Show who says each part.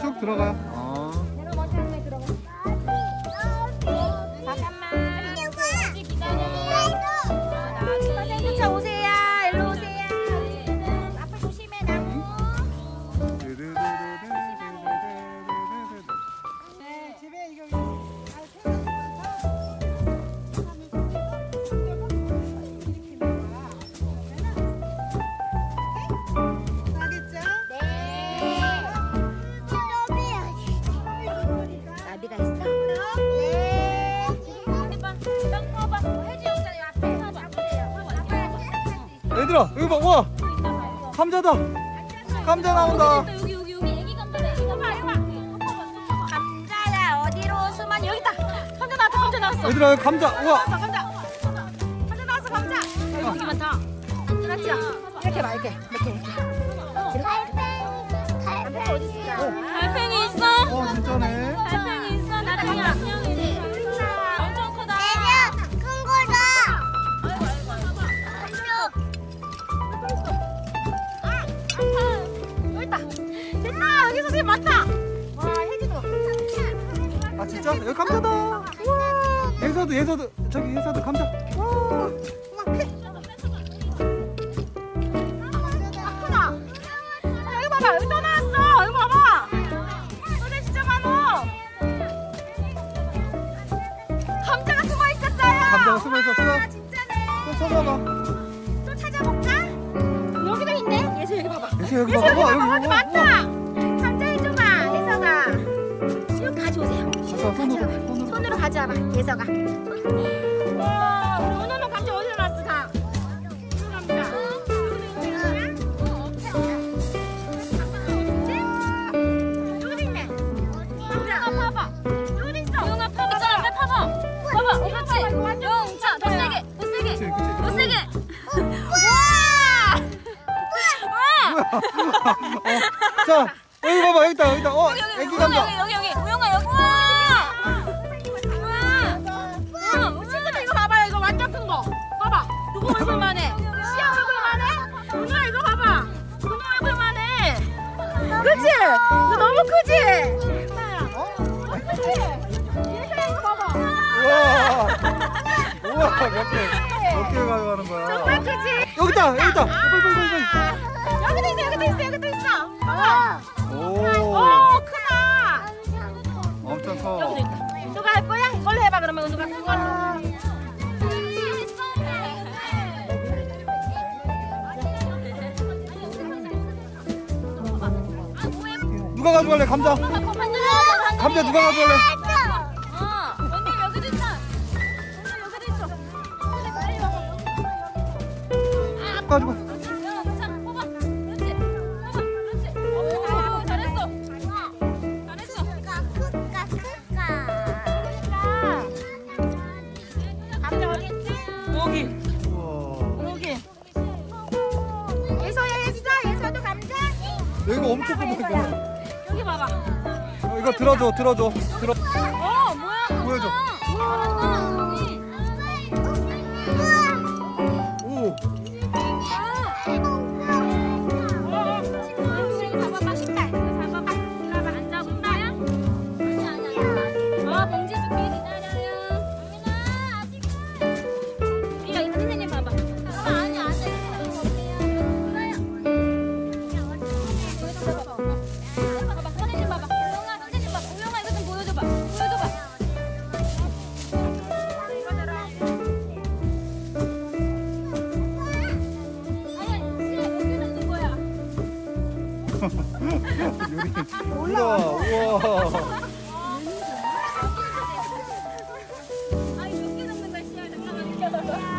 Speaker 1: 쭉 들어가 얘들아 여기 봐. 와 감자다. 감자 나온다.
Speaker 2: 여기 여기 여기 애기 감자다. 애기 감자. 이거 봐. 감자야 어디로 숨었니? 여기 있다. 감자 나왔다. 감자 나왔어.
Speaker 1: 얘들아 여기 감자. 우와.
Speaker 2: 감자 감자. 감자 나왔어 감자. 여기 많다. 그렇지. 이렇게 봐 이렇게 이렇게 이렇게. 선생님 많다. 와 혜지도.
Speaker 1: 아 진짜? 여기 감자다. 우와. 예서도 예서도 저기 예서도 감자. 와.
Speaker 2: 크다. 여기 봐봐. 여기 또 나왔어. 여기 봐봐. 너네 진짜 많어. 감자가 숨어 있었어요.
Speaker 1: 감자가 숨어 있었어?
Speaker 2: 와, 진짜네.
Speaker 1: 또 쳐봐봐.
Speaker 2: 또 찾아볼까? 여기도 있네. 예서 여기 봐봐.
Speaker 1: 예서 여기
Speaker 2: 예서
Speaker 1: 봐봐.
Speaker 2: 여기
Speaker 1: 와,
Speaker 2: 봐봐.
Speaker 1: 여기
Speaker 2: 여기
Speaker 1: 와.
Speaker 2: 많다. 오세요.
Speaker 1: 가서 손으로. 손으로.
Speaker 2: 손으로 가져와봐. 예서가. 와, 우리 은호는 감자 어디서 났어 다? 이 감자. 여기 있네. 감자. 봐봐. 여기 있어. 영아 파봐. 있잖아. 앞에 파봐. 봐봐. 어, 그렇지. 영차. 더 세게. 더 세게. 더 세게. 와! 와!
Speaker 1: 자 여기 봐봐 여기 있다 여기 있다. 어 애기.
Speaker 2: 여기 여기 여기 우영아 여기 너무 크지? 어? 그치? 봐봐.
Speaker 1: 우와. 우와 몇 개. 몇개 가져가는 거야.
Speaker 2: 정말 크지?
Speaker 1: 여기 있다 여기 있다. 빨리 빨리 빨리.
Speaker 2: 여기도 있어 여기도 있어 여기도 있어. 봐봐.
Speaker 1: 오.
Speaker 2: 오 크다.
Speaker 1: 엄청 커.
Speaker 2: 여기도 있다. 누가 할 거야? 이걸로 해봐 그러면 누가 큰 걸로.
Speaker 1: 누가 가져갈래 감자? 감자 누가 가져갈래?
Speaker 2: 어, 언니 여기도 있다. 언니 여기도 있어. 빨리 와봐.
Speaker 1: 가져가.
Speaker 2: 야, 괜찮아. 뽑아. 그렇지. 뽑아. 그렇지. 오, 잘했어. 잘했어. 감자 어디 있지? 여기. 여기. 예서야 했어? 예서도 감자?
Speaker 1: 여기가 엄청.
Speaker 2: 여기 봐봐.
Speaker 1: 어, 이거 들어줘 들어줘 들어.
Speaker 2: 요리.
Speaker 1: 우와.
Speaker 2: 아니 몇개 넣는 거야 시야 잠깐만